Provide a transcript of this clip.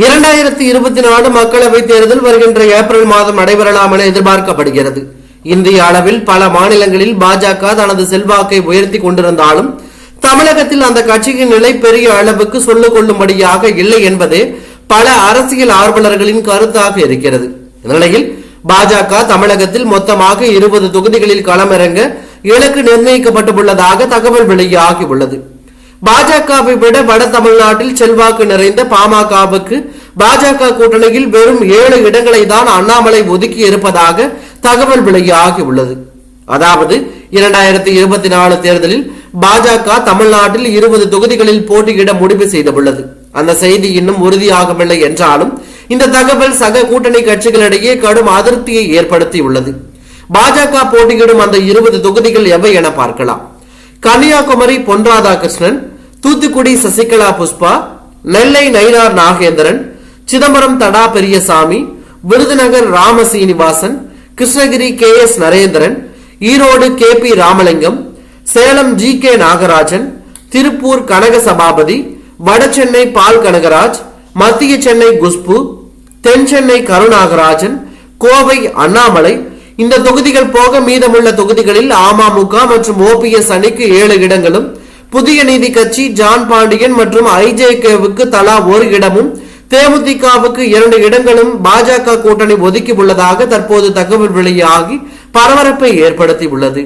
இரண்டாயிரத்தி இருபத்தி நாலு மக்களவைத் தேர்தல் வருகின்ற ஏப்ரல் மாதம் நடைபெறலாம் என எதிர்பார்க்கப்படுகிறது. இந்திய அளவில் பல மாநிலங்களில் பாஜக தனது செல்வாக்கை உயர்த்தி கொண்டிருந்தாலும் தமிழகத்தில் அந்த கட்சியின் நிலை பெரிய அளவுக்கு சொல்லிக் கொள்ளும்படியாக இல்லை என்பதே பல அரசியல் ஆர்வலர்களின் கருத்தாக இருக்கிறது. இந்நிலையில் பாஜக தமிழகத்தில் மொத்தமாக இருபது தொகுதிகளில் களமிறங்க இலக்கு நிர்ணயிக்கப்பட்டுள்ளதாக தகவல் வெளியாகி உள்ளது. பாஜகவை விட வட தமிழ்நாட்டில் செல்வாக்கு நிறைந்த பாமகவுக்கு பாஜக கூட்டணியில் வெறும் ஏழு இடங்களை தான் அண்ணாமலை ஒதுக்கி இருப்பதாக தகவல் வெளியாகி உள்ளது. அதாவது இரண்டாயிரத்தி இருபத்தி நாலு தேர்தலில் பாஜக தமிழ்நாட்டில் இருபது தொகுதிகளில் போட்டியிட முடிவு செய்துள்ளது. அந்த செய்தி இன்னும் உறுதியாகவில்லை என்றாலும் இந்த தகவல் சக கூட்டணி கட்சிகளிடையே கடும் அதிருப்தியை ஏற்படுத்தியுள்ளது. பாஜக போட்டியிடும் அந்த இருபது தொகுதிகள் எவை என பார்க்கலாம். Kanniyakumari Pon Radhakrishnan Thoothukudi Sasikala Pushpa Nellai Nainar Nagendran Chidambaram Tada Periyasamy Virudhunagar Rama Srinivasan Krishnagiri K S Narendran Erode K P Ramalingam Salem G K Nagarajan Tiruppur Kanaga Sabapathy Vadachennai Paul Kanagaraj மத்திய சென்னை குஷ்பு தென் சென்னை கருநாகராஜன் கோவை அண்ணாமலை. இந்த தொகுதிகள் போக மீதமுள்ள தொகுதிகளில் அமமுக மற்றும் OPS அணிக்கு ஏழு இடங்களும் புதிய நீதி கட்சி ஜான் பாண்டியன் மற்றும் ஐஜேகேவுக்கு தலா ஒரு இடமும் தேமுதிகவுக்கு இரண்டு இடங்களும் பாஜக கூட்டணி ஒதுக்கி உள்ளதாக தற்போது தகவல் வெளியாகி பரபரப்பை ஏற்படுத்தி உள்ளது